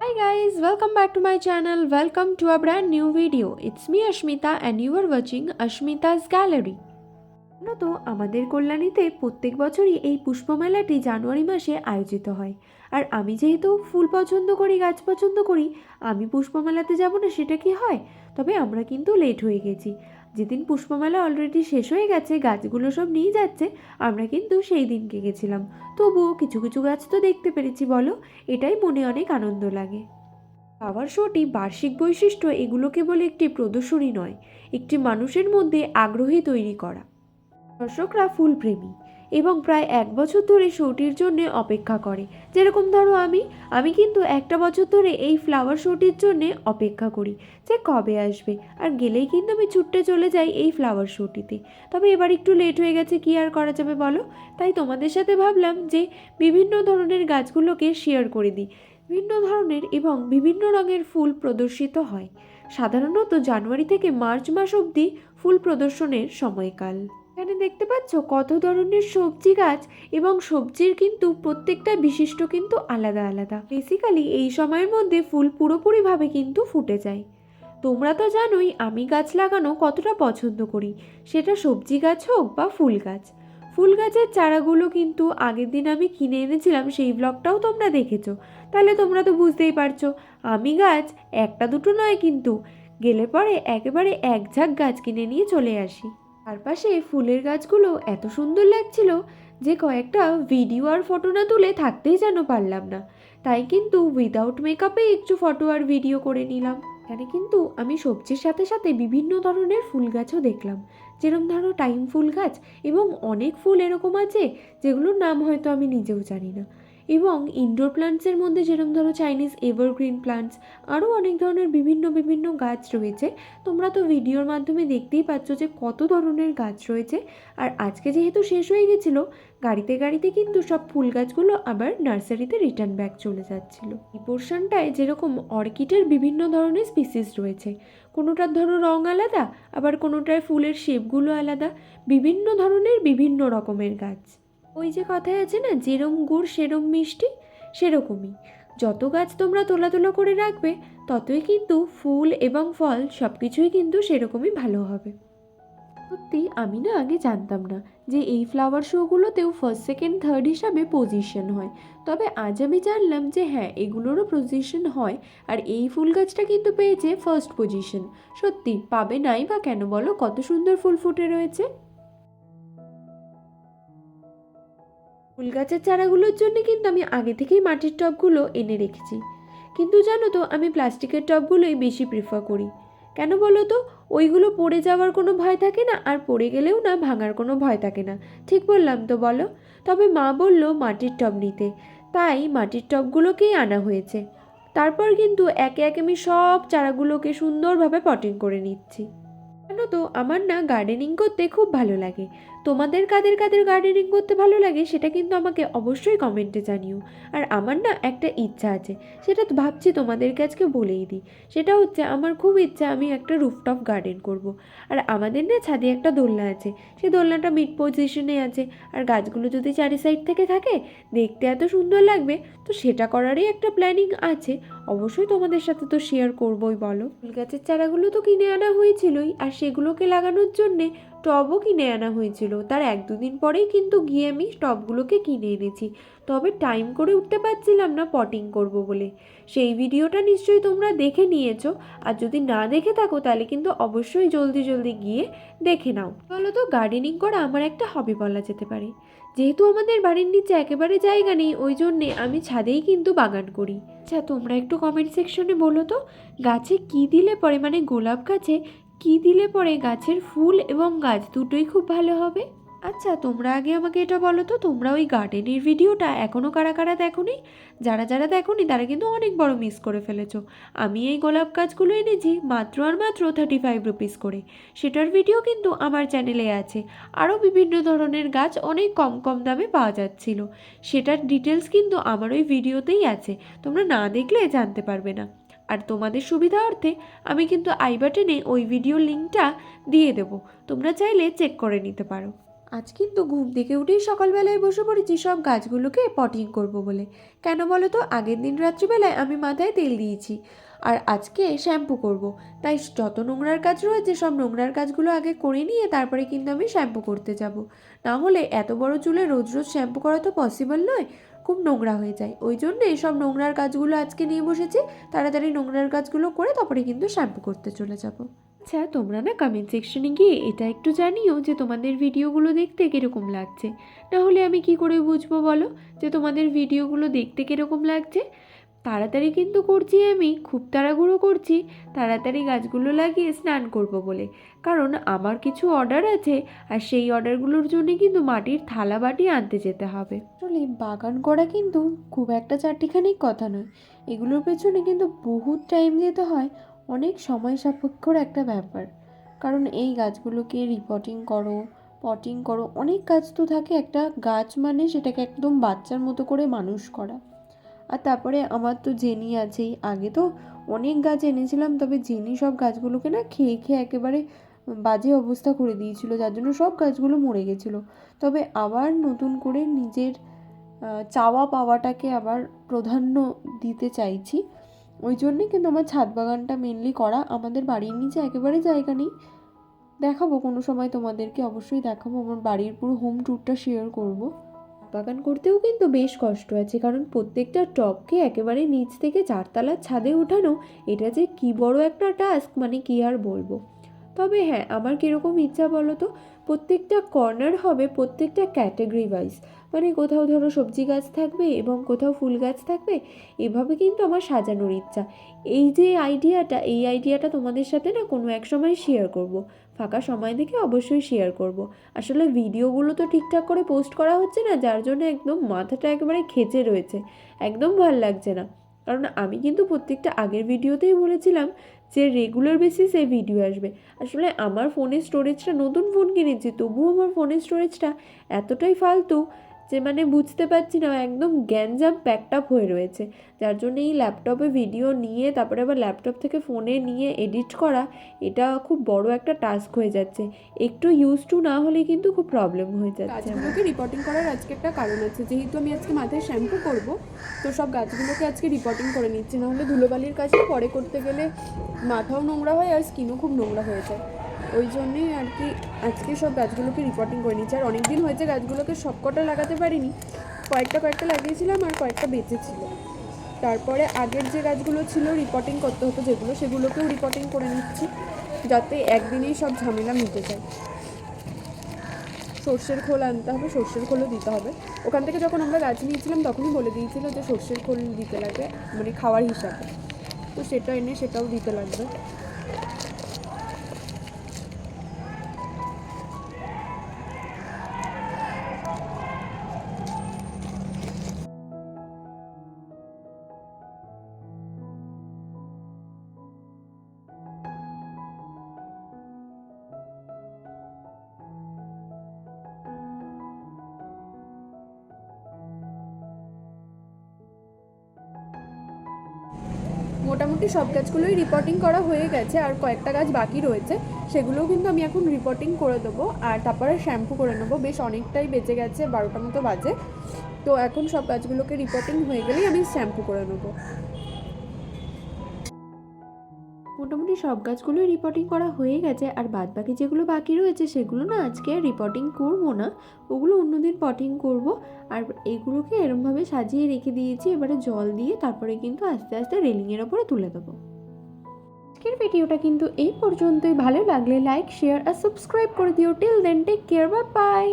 Hi guys, welcome back to my channel. Welcome to a brand new video. It's me Ashmita and you are watching Ashmita's Gallery. তো আমাদের কল্যাণীতে প্রত্যেক বছরই এই পুষ্পমেলাটি জানুয়ারি মাসে আয়োজিত হয় আর আমি যেহেতু ফুল পছন্দ করি গাছ পছন্দ করি আমি পুষ্পমেলাতে যাব না সেটা কি হয় তবে আমরা কিন্তু লেট হয়ে গেছি যেদিন পুষ্পমেলা অলরেডি শেষ হয়ে গেছে, গাছগুলো সব নিয়ে যাচ্ছে, আমরা কিন্তু সেই দিনকে গেছিলাম তবুও কিছু কিছু গাছ তো দেখতে পেরেছি, বলো? এটাই মনে অনেক আনন্দ লাগে। পাওয়ার শোটি, বার্ষিক বৈশিষ্ট্য, এগুলো কেবল একটি প্রদর্শনী নয়, একটি মানুষের মধ্যে আগ্রহী তৈরি করা। দর্শকরা ফুলপ্রেমী। এবং প্রায় এক বছর ধরে শোটির জন্য অপেক্ষা করে। যেরকম ধরো আমি আমি কিন্তু একটা বছর ধরে এই ফ্লাওয়ার শোটির জন্য অপেক্ষা করি যে কবে আসবে। আর গেলেই কিন্তু আমি ছুটতে চলে যাই এই ফ্লাওয়ার শোটিতে তবে এবার একটু লেট হয়ে গেছে, কি আর করা যাবে বলো? তাই তোমাদের সাথে ভাবলাম যে বিভিন্ন ধরনের গাছগুলোকে শেয়ার করে দিই। বিভিন্ন ধরনের এবং বিভিন্ন রঙের ফুল প্রদর্শিত হয়। সাধারণত জানুয়ারি থেকে মার্চ মাস অবধি ফুল প্রদর্শনের সময়কাল। এখানে দেখতে পাচ্ছ কত ধরনের সবজি গাছ এবং সবজির কিন্তু প্রত্যেকটা বিশিষ্ট কিন্তু আলাদা আলাদা। বেসিক্যালি এই সময়ের মধ্যে ফুল পুরোপুরিভাবে কিন্তু ফুটে যায়। তোমরা তো জানোই আমি গাছ লাগানো কতটা পছন্দ করি। সেটা সবজি গাছ হোক বা ফুল গাছ। ফুল গাছের চারাগুলো কিন্তু আগের দিন আমি কিনে এনেছিলাম, সেই ব্লগটাও তোমরা দেখেছ। তাহলে তোমরা তো বুঝতেই পারছ, আমি গাছ একটা দুটো নয় কিন্তু, গেলে পরে একেবারে এক ঝাঁক গাছ কিনে নিয়ে চলে আসি। চারপাশে ফুলের গাছগুলো এত সুন্দর লাগছিল যে কয়েকটা ভিডিও আর ফটো না তুলে থাকতেই যেন পারলাম না। তাই কিন্তু উইদাউট মেকআপে একটু ফটো আর ভিডিও করে নিলাম। এখানে কিন্তু আমি সবজির সাথে সাথে বিভিন্ন ধরনের ফুল গাছও দেখলাম। যেরকম ধরো টাইম ফুল গাছ এবং অনেক ফুল এরকম আছে যেগুলোর নাম হয়তো আমি নিজেও জানি না। এবং ইনডোর প্লান্টসের মধ্যে যেরকম ধরো চাইনিজ এভারগ্রিন প্লান্টস আরও অনেক ধরনের বিভিন্ন বিভিন্ন গাছ রয়েছে। তোমরা তো ভিডিওর মাধ্যমে দেখতেই পাচ্ছ যে কত ধরনের গাছ রয়েছে। আর আজকে যেহেতু শেষ হয়ে গেছিল, গাড়িতে গাড়িতে কিন্তু সব ফুল গাছগুলো আবার নার্সারিতে রিটার্ন ব্যাক চলে যাচ্ছিল। এই পোর্শনটায় যেরকম অর্কিডের বিভিন্ন ধরনের স্পিসিস রয়েছে। কোনোটার ধরো রং আলাদা, আবার কোনোটায় ফুলের শেপগুলো আলাদা। বিভিন্ন ধরনের বিভিন্ন রকমের গাছ। ওই যে কথায় আছে না, যেরম গুড় সেরম মিষ্টি, সেরকমই। যত গাছ তোমরা তোলা তোলা করে রাখবে, ততই কিন্তু ফুল এবং ফল সব কিছুই কিন্তু সেরকমই ভালো হবে। সত্যি, আমি না আগে জানতাম না যে এই ফ্লাওয়ার শোগুলোতেও ফার্স্ট সেকেন্ড থার্ড হিসাবে পজিশন হয়। তবে আজ আমি জানলাম যে হ্যাঁ এগুলোরও পজিশন হয় আর এই ফুল গাছটা কিন্তু পেয়েছে ফার্স্ট পজিশন সত্যি, পাবে নাই বা কেন বলো? কত সুন্দর ফুল ফুটে রয়েছে। ফুল গাছের চারাগুলোর জন্য কিন্তু আমি আগে থেকেই মাটির টবগুলো এনে রেখেছি। কিন্তু জানো তো, আমি প্লাস্টিকের টবগুলোই বেশি প্রিফার করি। কেন বলো তো? ওইগুলো পড়ে যাওয়ার কোনো ভয় থাকে না, আর পড়ে গেলেও না ভাঙার কোনো ভয় থাকে না। ঠিক বললাম তো বলো? তবে মা বলল মাটির টব নিতে। তাই মাটির টবগুলোকেই আনা হয়েছে। তারপর কিন্তু একে একে আমি সব চারাগুলোকে সুন্দরভাবে পটিং করে নিচ্ছি। জানো তো, আমার না গার্ডেনিং করতে খুব ভালো লাগে। তোমাদের কাদের কাদের গার্ডেনিং করতে ভালো লাগে সেটা কিন্তু আমাকে অবশ্যই কমেন্টে জানিও। আর আমার না একটা ইচ্ছা আছে, সেটা তো ভাবছি তোমাদেরকে আজকে বলেই দিই। সেটা হচ্ছে আমার খুব ইচ্ছা আমি একটা রুফটপ গার্ডেন করব। আর আমাদের না ছাদে একটা দোলনা আছে সেই দোলনাটা মিড পজিশনে আছে। আর গাছগুলো যদি চারি সাইড থেকে থাকে, দেখতে এত সুন্দর লাগবে। তো সেটা করারই একটা প্ল্যানিং আছে। অবশ্যই তোমাদের সাথে তো শেয়ার করবোই, বলো। ফুল গাছের চারাগুলো তো কিনে আনা হয়েছিলই, আর সেগুলোকে লাগানোর জন্যে টবও কিনে আনা হয়েছিল। তার এক দুদিন পরেই কিন্তু গিয়ে আমি টবগুলোকে কিনে এনেছি। তবে টাইম করে উঠতে পারছিলাম না পটিং করব বলে। সেই ভিডিওটা নিশ্চয়ই তোমরা দেখে নিয়েছো। আর যদি না দেখে থাকো, তাহলে কিন্তু অবশ্যই জলদি জলদি গিয়ে দেখে নাও। বলো তো গার্ডেনিং করা আমার একটা হবি বলা যেতে পারে। যেহেতু আমাদের বাড়ির নিচে একেবারে জায়গা নেই, ওই জন্যে আমি ছাদেই কিন্তু বাগান করি। আচ্ছা তোমরা একটু কমেন্ট সেকশনে বলো তো গাছে কী দিলে পরে মানে গোলাপ গাছে কী দিলে পরে গাছের ফুল এবং গাছ দুটোই খুব ভালো হবে? আচ্ছা তোমরা আগে আমাকে এটা বলো তো, তোমরা ওই গার্ডেনের ভিডিওটা এখনও কারা কারা দেখোনি? যারা যারা দেখোনি, তারা কিন্তু অনেক বড় মিস করে ফেলেছো। আমি এই গোলাপ গাছগুলো এনেছি মাত্র আর মাত্র থার্টি ফাইভ রুপিস করে। সেটার ভিডিও কিন্তু আমার চ্যানেলে আছে। আরও বিভিন্ন ধরনের গাছ অনেক কম কম দামে পাওয়া যাচ্ছিল। সেটার ডিটেলস কিন্তু আমার ওই ভিডিওতেই আছে। তোমরা না দেখলে জানতে পারবে না। আর তোমাদের সুবিধা অর্থে আমি কিন্তু আই বাটনে ওই ভিডিও লিঙ্কটা দিয়ে দেবো। তোমরা চাইলে চেক করে নিতে পারো। আজ কিন্তু ঘুম থেকে উঠেই সকালবেলায় বসে পড়েছি সব গাছগুলোকে পটিং করব বলে। কেন বলো তো? আগের দিন রাত্রিবেলায় আমি মাথায় তেল দিয়েছি। আর আজকে শ্যাম্পু করব। তাই যত নোংরার কাজ রয়েছে সব নোংরার কাজগুলো আগে করে নিয়ে তারপরে কিন্তু আমি শ্যাম্পু করতে যাব। না হলে এত বড় চুলে রোজ রোজ শ্যাম্পু করা তো পসিবল নয়। খুব নোংরা হয়ে যায়। ওই জন্য এইসব নোংরার কাজগুলো আজকে নিয়ে বসেছি, তাড়াতাড়ি নোংরার কাজগুলো করে তারপরে কিন্তু শ্যাম্পু করতে চলে যাব। আচ্ছা তোমরা না কমেন্ট সেকশনে গিয়ে এটা একটু জানিও যে তোমাদের ভিডিওগুলো দেখতে কীরকম লাগছে। না হলে আমি কি করে বুঝব বলো? যে তোমাদের ভিডিওগুলো দেখতে কীরকম লাগছে? তাড়াতাড়ি কিন্তু করছি আমি, খুব তাড়াহুড়ো করছি। তাড়াতাড়ি গাছগুলো লাগিয়ে স্নান করব বলে। কারণ আমার কিছু অর্ডার আছে আর সেই অর্ডারগুলোর জন্য কিন্তু মাটির থালা বাটি আনতে যেতে হবে। আসলে বাগান করা কিন্তু খুব একটা চারটিখানিক কথা নয়। এগুলোর পেছনে কিন্তু বহুত টাইম দিতে হয়, অনেক সময় সাপেক্ষর একটা ব্যাপার। কারণ এই গাছগুলোকে রিপোর্টিং করো পটিং করো, অনেক কাজ তো থাকে একটা গাছ মানে সেটাকে একদম বাচ্চার মতো করে মানুষ করা। আর তারপরে আমার তো জেনি আছেই। আগে তো অনেক গাছ এনেছিলাম, তবে জেনি সব গাছগুলোকে না খেয়ে খেয়ে একেবারে বাজে অবস্থা করে দিয়েছিল, যার জন্য সব গাছগুলো মরে গেছিল। তবে আবার নতুন করে নিজের চাওয়া পাওয়াটাকে আবার প্রাধান্য দিতে চাইছি। ওই জন্যে কিন্তু আমার ছাদ বাগানটা মেনলি করা। আমাদের বাড়ির নিচে একেবারে জায়গা নেই। দেখাবো কোনো সময় তোমাদেরকে, অবশ্যই দেখাবো। আমার বাড়ির পুরো হোম ট্যুরটা শেয়ার করব। বাগান করতেও কিন্তু বেশ কষ্ট আছে, কারণ প্রত্যেকটা টপকে একেবারে নিচ থেকে চারতলার ছাদে ওঠানো এটা যে কি বড় একটা টাস্ক মানে কি আর বলব। তবে হ্যাঁ আমার কীরকম ইচ্ছা বলো তো? প্রত্যেকটা কর্নার হবে প্রত্যেকটা ক্যাটাগরি ওয়াইজ মানে কোথাও ধরো সবজি গাছ থাকবে এবং কোথাও ফুল গাছ থাকবে, এভাবে কিন্তু আমার সাজানোর ইচ্ছা। এই যে আইডিয়াটা এই আইডিয়াটা তোমাদের সাথে না কোনো এক সময় শেয়ার করব। ফাঁকা সময় দেখে অবশ্যই শেয়ার করব। আসলে ভিডিওগুলো তো ঠিকঠাক করে পোস্ট করা হচ্ছে না, যার জন্য একদম মাথাটা একেবারে খেচে রয়েছে। একদম ভালো লাগছে না। কারণ আমি কিন্তু প্রত্যেকটা আগের ভিডিওতেই বলেছিলাম যে রেগুলার বেসিসে ভিডিও আসবে। আসলে আমার ফোনের স্টোরেজটা নতুন ফোন কিনেছি, তবুও আমার ফোনের স্টোরেজটা এতটাই ফালতু যে মানে বুঝতে পারছি না, একদম গ্যাঞ্জাম প্যাকড আপ হয়ে রয়েছে। যার জন্য এই ল্যাপটপে ভিডিও নিয়ে, তারপরে আবার ল্যাপটপ থেকে ফোনে নিয়ে এডিট করা, এটা খুব বড় একটা টাস্ক হয়ে যাচ্ছে। একটু ইউজ টু না হলে কিন্তু খুব প্রবলেম হয়ে যাচ্ছে। গাছগুলোকে রিপোর্টিং করার আজকে একটা কারণ আছে। যেহেতু আমি আজকে মাথায় শ্যাম্পু করব, তো সব গাছগুলোকে আজকে রিপোর্টিং করে নিচ্ছি। নাহলে ধুলোবালির কাজটা পরে করতে গেলে মাথাও নোংরা হয় আর স্কিনও খুব নোংরা হয়ে যায়। ওই জন্যই আর কি আজকে সব গাছগুলোকে রিপোর্টিং করে নিচ্ছি আর অনেক দিন হয়েছে গাছগুলোকে সব কটা লাগাতে পারিনি। কয়েকটা কয়েকটা লাগিয়েছিলাম আর কয়েকটা বেঁচেছিল। তারপরে আগের যে গাছগুলো ছিল রিপোর্টিং করতে হতো যেগুলো, সেগুলোকেও রিপোর্টিং করে নিচ্ছি যাতে একদিনেই সব ঝামেলা মিটে যায়। সর্ষের খোল আনতে হবে, সর্ষের খোলও দিতে হবে। ওখান থেকে যখন আমরা গাছ নিয়েছিলাম, তখনই বলে দিয়েছিল যে সর্ষের খোল দিতে লাগবে মানে খাওয়ার হিসাবে। তো সেটা এনে সেটাও দিতে লাগবে। মোটামুটি সব গাছগুলোই রিপোর্টিং করা হয়ে গেছে, আর কয়েকটা গাছ বাকি রয়েছে, সেগুলোও কিন্তু আমি এখন রিপোর্টিং করে দেবো, আর তারপরে শ্যাম্পু করে নেব। বেশ অনেকটাই বেঁচে গেছে, বারোটা মতো বাজে। তো এখন সব গাছগুলোকে রিপোর্টিং হয়ে গেলেই আমি শ্যাম্পু করে নেব। মোটামুটি সব গাছগুলোই রিপোর্টিং করা হয়ে গেছে। আর বাদ বাকি যেগুলো বাকি রয়েছে, সেগুলো না আজকে রিপোর্টিং করব না। ওগুলো অন্যদিন পটিং করব। আর এগুলোকে এরমভাবে সাজিয়ে রেখে দিয়েছি, এবারে জল দিয়ে তারপরে কিন্তু আস্তে আস্তে রেলিংয়ের ওপরে তুলে দেবো। আজকের ভিডিওটা কিন্তু এই পর্যন্তই। ভালো লাগলে লাইক শেয়ার আর সাবস্ক্রাইব করে দিও। Till then take care bye bye